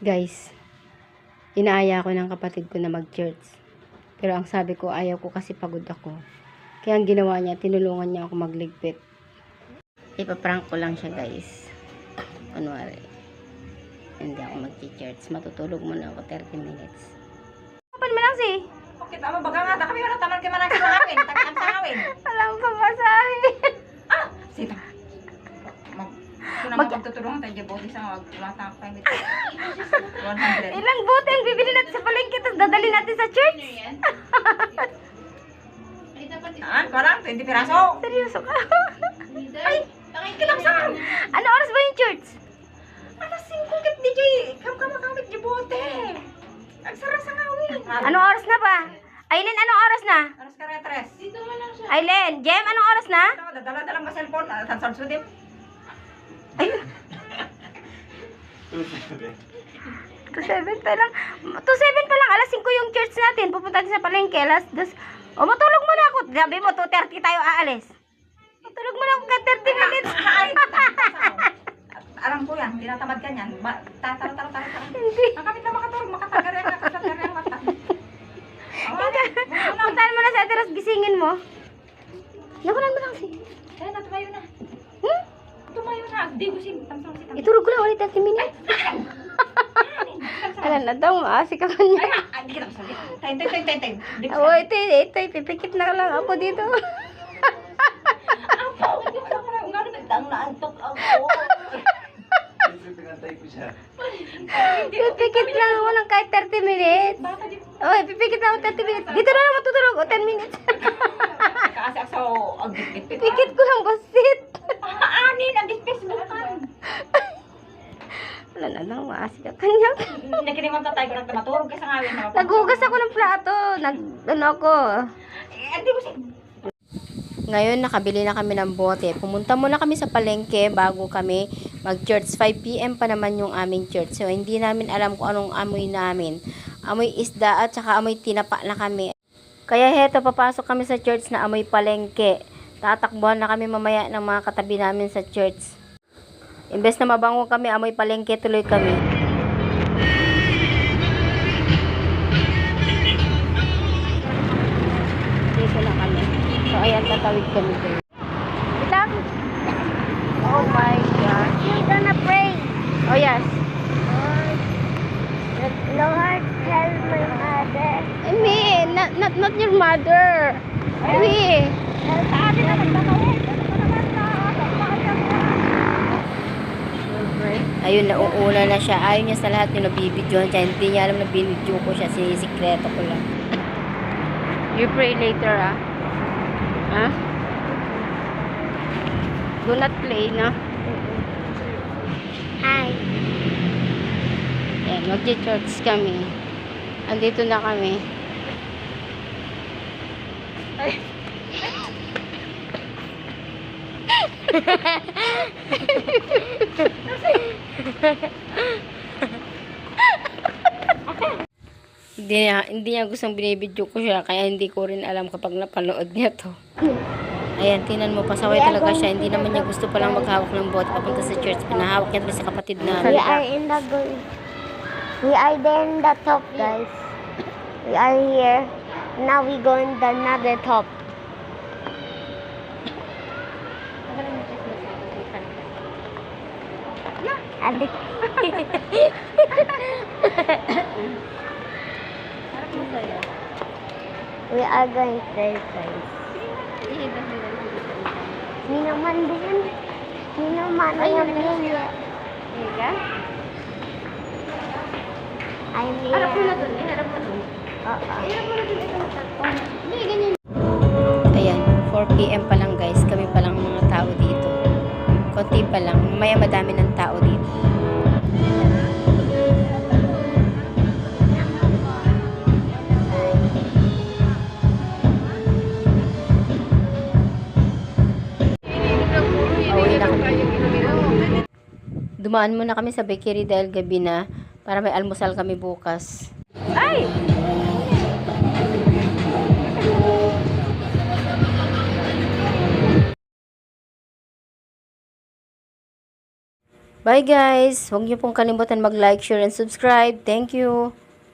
Guys, inaaya ko ng kapatid ko na mag-church. Pero ang sabi ko, ayaw ko kasi pagod ako. Kaya ang ginawa niya, tinulungan niya ako magligpit. Ipaprank ko lang siya guys. Kunwari, hindi ako mag-church. Matutulog muna ako 30 minutes. Open mo lang si. Okay, tama baga nga. Kami wala taman kay manang sa awin. Tagaan sa awin. Alam ko masahe. Sita. Kung Mag- naman magtutulungan tayo, body sa mag... Tumatang pa yung 100. Ilang bote ang bibili natin sa palengke tapos dadali natin sa church? Saan? Parang 20 piraso. Seryoso ka? Ay, kilang saan? ano oras ba yung church? Alas 5 kit DJ. Kam kam kamit di bote. Ang sarap sa ngawin. Anong oras na ba? Aileen, anong oras na? Alas ka retres. Dito man lang siya. Aileen, Jem, anong oras na? Dala-dala mo cellphone. Tansan sudim. To 7 pa lang. To 7 pa lang. Alas 5 yung church natin. Pupunta natin sa palengke. Alas 2. O, matulog muna ako. Sabi mo, 2.30 tayo aalis. Matulog muna ako ka 30 minutes. Alam ko yan, tinatamad ka niyan. Ba, tatara, tara, tara, tara. Hindi. Ang kapit na makatulog, makatagari ka, kasatari ang mata. Puntahan mo na sa atin, gisingin mo. Nakunan mo lang si. Kaya na, tumayo na. Hmm? Itulog ko lang ulit 30 minutes. Alam na daw, maasi ka kanya. ah, ay, di ka tapos. Tayo, tayo, tayo, tayo, Oh, ito, ito, pipikit na lang ako dito. Apo, di ko lang pala. Nga naman, dang naantok ako. Pipikit lang ako ng kahit 30 minutes. Oh, pipikit lang ako 30 minutes. Dito na lang matutulog, o 10 minutes. Kasi ako, ang. Pipikit ko lang basit. Anin, ang gitgit-bukan. Wala na lang, maasi ka kanya. Nakiniman tatay ko na matulog ka sa ngawin. Naghugas ako ng plato. Nag, ano ako. Eh, di ko si... Ngayon, nakabili na kami ng bote. Pumunta muna kami sa palengke bago kami mag-church. 5pm pa naman yung aming church. So, hindi namin alam kung anong amoy namin. Amoy isda at saka amoy tinapa na kami. Kaya heto, papasok kami sa church na amoy palengke. Tatakbuhan na kami mamaya ng mga katabi namin sa church. Imbes na mabango kami, amoy palengke tuloy kami. Tatawid kami dito. Bitang! Oh my God. We're gonna pray. Oh, yes. Lord, help my mother. Eh, me, not, not, not your mother. Me. Sabi na magtatawid. Ayun, nauuna na siya. Ayaw niya sa lahat yung nabibidyohan siya. Hindi niya alam na binidyo ko siya. Sinisikreto ko lang. You pray later, ah. Ha? Do not play, na. Hi. Ayan, magje-church kami. Andito na kami. hindi niya, hindi niya gustong binibidyo ko siya, kaya hindi ko rin alam kapag napanood niya to. Ayan, tinan mo, pasaway talaga siya. Hindi naman niya gusto palang maghawak ng bot papunta sa church. Pinahawak niya sa kapatid na. We are in the goal. We are there in the top, guys. We are here. Now we go in the another top. Adik. we are going there, guys. Hindi naman din. Hindi naman. Ayun, ayun, ayun. I'm here. Harap mo na dun, eh, harap mo dun. Oo. Ayan, 4pm pa lang guys. Kami pa lang mga tao dito. Konti pa lang. Mamaya madami ng tao dito. Dumaan muna kami sa bakery dahil gabi na para may almusal kami bukas. Ay! Bye guys! Huwag niyo pong kalimutan mag-like, share, and subscribe. Thank you!